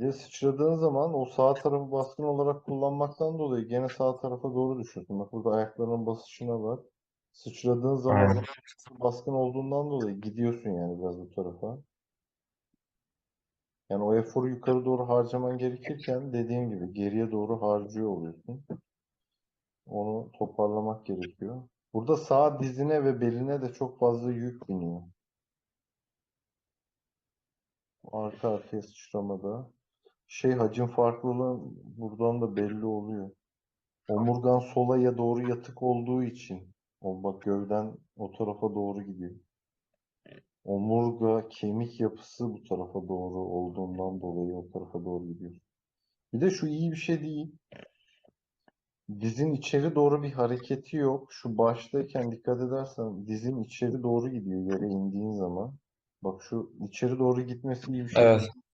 De sıçradığın zaman o sağ tarafı baskın olarak kullanmaktan dolayı gene sağ tarafa doğru düşüyorsun. Bak burada ayaklarının basışına bak. Sıçradığın zaman Aynen. baskın olduğundan dolayı gidiyorsun yani biraz bu tarafa. Yani o eforu yukarı doğru harcaman gerekirken dediğim gibi geriye doğru harcıyor oluyorsun. Onu toparlamak gerekiyor. Burada sağ dizine ve beline de çok fazla yük biniyor. Arka arkaya sıçramada. Şey hacim farklılığı buradan da belli oluyor. Omurgan solaya doğru yatık olduğu için. O bak gövden o tarafa doğru gidiyor. Omurga kemik yapısı bu tarafa doğru olduğundan dolayı o tarafa doğru gidiyor. Bir de şu iyi bir şey değil. Dizin içeri doğru bir hareketi yok. Şu baştayken dikkat edersen dizin içeri doğru gidiyor yere indiğin zaman. Bak şu içeri doğru gitmesi iyi bir şey. Evet.